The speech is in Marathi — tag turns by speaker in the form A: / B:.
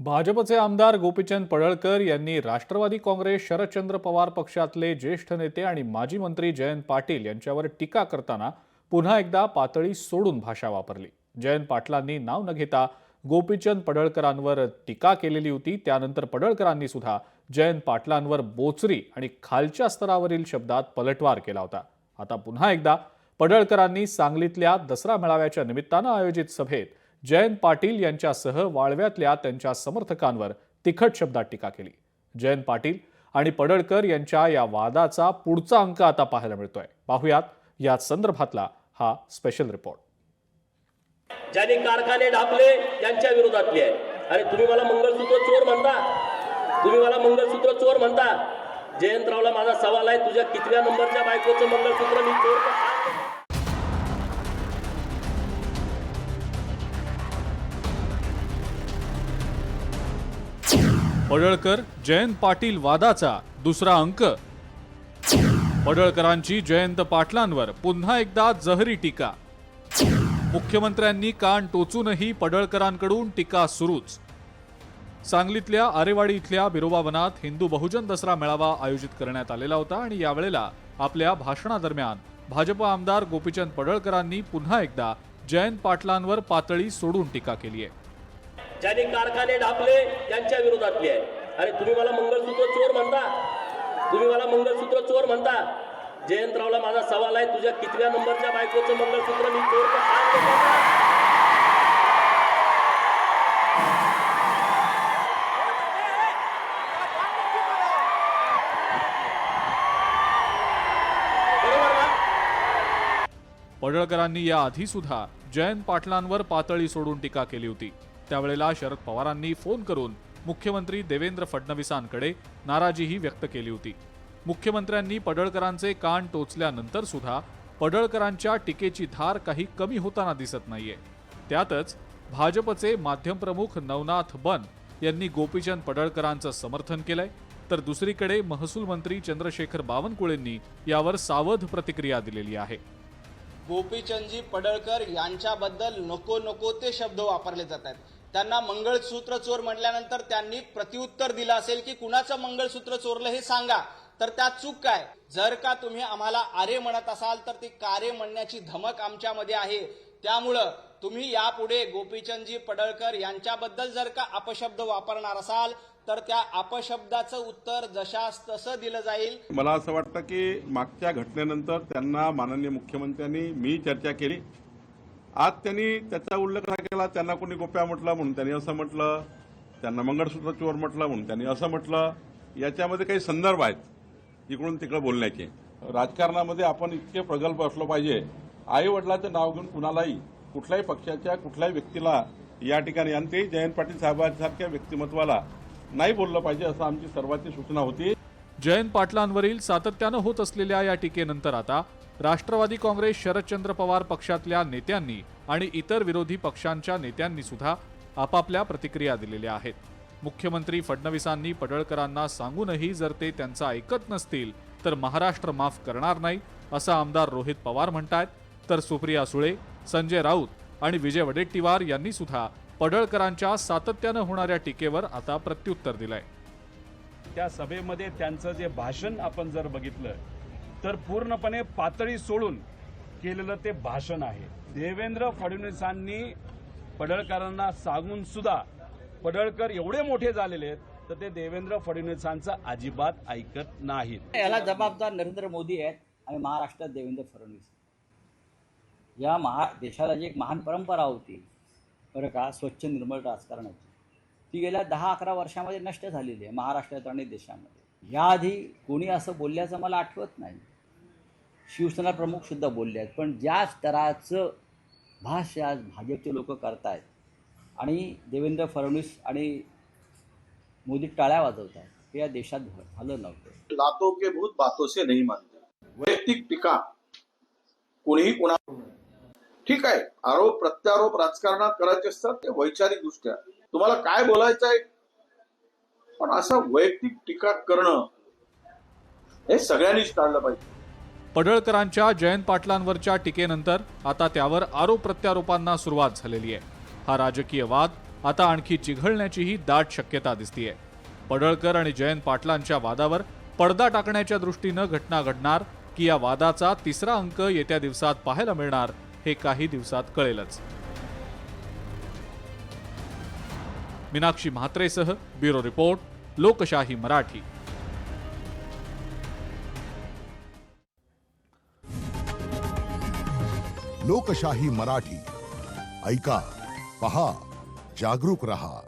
A: भाजपचे आमदार गोपीचंद पडळकर यांनी राष्ट्रवादी काँग्रेस शरदचंद्र पवार पक्षातले ज्येष्ठ नेते आणि माजी मंत्री जयंत पाटील यांच्यावर टीका करताना पुन्हा एकदा पातळी सोडून भाषा वापरली. जयंत पाटलांनी नाव न घेता गोपीचंद पडळकरांवर टीका केलेली होती. त्यानंतर पडळकरांनी सुद्धा जयंत पाटलांवर बोचरी आणि खालच्या स्तरावरील शब्दात पलटवार केला होता. आता पुन्हा एकदा पडळकरांनी सांगलीतल्या दसरा मेळाव्याच्या निमित्तानं आयोजित सभेत जयंत पाटील यांच्यासह वाळव्यातल्या त्यांच्या समर्थकांवर तिखट शब्दात टीका केली. जयंत पाटील आणि पडळकर यांच्या या वादाचा पुढचा अंक आता पाहायला मिळतोय. पाहुयात या संदर्भातला हा स्पेशल रिपोर्ट
B: ज्यांनी कारखाने ढापले त्यांच्या विरोधातली आहे. अरे तुम्ही मला मंगळसूत्र चोर म्हणता? तुम्ही मला मंगळसूत्र चोर म्हणता? जयंतरावला माझा सवाल आहे तुझ्या कितव्या नंबरच्या बायकोचं मंगळसूत्र मी चोर
A: पडळकर जयंत पाटील वादाचा दुसरा अंक. पडळकरांची जयंत पाटलांवर पुन्हा एकदा जहरी टीका. मुख्यमंत्र्यांनी कान टोचूनही पडळकरांकडून टीका सुरूच. सांगलीतल्या आरेवाडी इथल्या बिरोबा वनात हिंदू बहुजन दसरा मेळावा आयोजित करण्यात आलेला होता आणि यावेळेला आपल्या भाषणादरम्यान भाजप आमदार गोपीचंद पडळकरांनी पुन्हा एकदा जयंत पाटलांवर पातळी सोडून टीका केली आहे
B: ज्यांनी कारखाने ढापले त्यांच्या विरोधातली आहे. अरे तुम्ही मला मंगळसूत्र चोर म्हणता. तुम्ही मला मंगळसूत्र चोर म्हणता. जयंतरावला माझा सवाल आहे तुझ्या कितव्या नंबरच्या बायकोचं मंगळसूत्र मी चोर
A: पडळकरांनी या आधी सुद्धा जयंत पाटलांवर पातळी सोडून टीका केली होती. त्यावेळेला शरद पवारांनी फोन करून मुख्यमंत्री देवेंद्र फडणवीसांकडे नाराजीही व्यक्त केली होती. मुख्यमंत्र्यांनी पडळकरांचे कान टोचल्यानंतर सुद्धा पडळकरांच्या टीकेची धार काही कमी होताना दिसत नाहीये. त्यातच भाजपचे माध्यम प्रमुख नवनाथ बन यांनी गोपीचंद पडळकरांचं समर्थन केलंय. तर दुसरीकडे महसूल मंत्री चंद्रशेखर बावनकुळेंनी यावर सावध प्रतिक्रिया दिलेली आहे.
C: गोपीचंदजी पडळकर यांच्याबद्दल नको नको ते शब्द वापरले जात आहेत. त्यांना मंगळसूत्र चोर म्हटल्यानंतर त्यांनी प्रतिउत्तर दिलं असेल की कुणाचं मंगळसूत्र चोरलं हे सांगा. तर त्यात चूक काय? जर का तुम्ही आम्हाला आरे म्हणत असाल तर ती कारे म्हणण्याची धमक आमच्यामध्ये आहे. त्यामुळं तुम्ही यापुढे गोपीचंदजी पडळकर यांच्याबद्दल जर का अपशब्द वापरणार असाल तर त्या अपशब्दाचं उत्तर जशास तसं दिलं जाईल.
D: मला असं वाटतं की मागच्या घटनेनंतर त्यांना माननीय मुख्यमंत्र्यांनी मी चर्चा केली. आज त्यांनी त्याचा उल्लेख केला त्यांना कोणी गोप्या म्हटलं म्हणून त्यांनी असं म्हटलं त्यांना मंगळसूत्र चोर म्हटलं म्हणून त्यांनी असं म्हटलं. याच्यामध्ये काही संदर्भ आहेत इकडून तिकडं बोलण्याचे. राजकारणामध्ये आपण इतके प्रगल्भ असलो पाहिजे. आई वडिलाचं नाव घेऊन कुणालाही कुठल्याही पक्षाच्या कुठल्याही व्यक्तीला या ठिकाणी आणि ते जयंत पाटील साहेबांसारख्या व्यक्तिमत्वाला नाही बोललं पाहिजे असं आमची सर्वांची सूचना होती.
A: जयंत पाटलांवरील सातत्यानं होत असलेल्या या टीकेनंतर आता राष्ट्रवादी काँग्रेस शरदचंद्र पवार पक्षातल्या नेत्यांनी आणि इतर विरोधी पक्षांच्या नेत्यांनी सुद्धा आपापल्या प्रतिक्रिया दिलेल्या आहेत. मुख्यमंत्री फडणवीसांनी पडळकरांना सांगूनही जर ते त्यांचं ऐकत नसतील तर महाराष्ट्र माफ करणार नाही असं आमदार रोहित पवार म्हणतायत. तर सुप्रिया सुळे संजय राऊत आणि विजय वडेट्टीवार यांनी सुद्धा पडळकरांच्या सातत्यानं होणाऱ्या टीकेवर आता प्रत्युत्तर दिलंय.
E: त्या सभेमध्ये त्यांचं जे भाषण आपण जर बघितलं तर पूर्णपणे पातळी सोडून केलेलं ते भाषण आहे. देवेंद्र फडणवीसांनी पडळकरांना सांगून सुद्धा पडळकर एवढे मोठे झालेले आहेत तर ते देवेंद्र फडणवीसांचं अजिबात ऐकत नाहीत.
F: याला जबाबदार नरेंद्र मोदी आहेत आणि महाराष्ट्रात देवेंद्र फडणवीस या महा देशाला जी एक महान परंपरा होती बरं का स्वच्छ निर्मळ राजकारणाची. ती गेल्या दहा अकरा वर्षामध्ये नष्ट झालेली आहे महाराष्ट्रात आणि देशामध्ये. याआधी कोणी असं बोलल्याचं मला आठवत नाही. शिवसेना प्रमुखसुद्धा बोलले आहेत. पण ज्या स्तराचं भाष्य आज भाजपचे लोक करतायत आणि देवेंद्र फडणवीस आणि मोदी टाळ्या वाजवत आहेत हे या देशात झालं नव्हतं.
G: लातो के भूत बातों से नहीं मानते। वैयक्तिक टीका कोणीही कोणा ठीक आहे. आरोप प्रत्यारोप राजकारणात करायचे असतात ते वैचारिक दृष्ट्या. तुम्हाला काय बोलायचं आहे? पण असं वैयक्तिक टीका करणं हे सगळ्यांनीच टाळलं पाहिजे.
A: पडळकरांच्या जयंत पाटलांवरच्या टीकेनंतर आता त्यावर आरोप प्रत्यारोपांना सुरुवात झालेली आहे. हा राजकीय वाद आता आणखी चिघळण्याचीही दाट शक्यता दिसतीये. पडळकर आणि जयंत पाटलांच्या वादावर पडदा टाकण्याच्या दृष्टीनं घटना घडणार की या वादाचा तिसरा अंक येत्या दिवसात पाहायला मिळणार हे काही दिवसात कळेलच. मीनाक्षी म्हात्रेसह ब्युरो रिपोर्ट लोकशाही मराठी.
H: लोकशाही मराठी. ऐका पहा जागरूक रहा.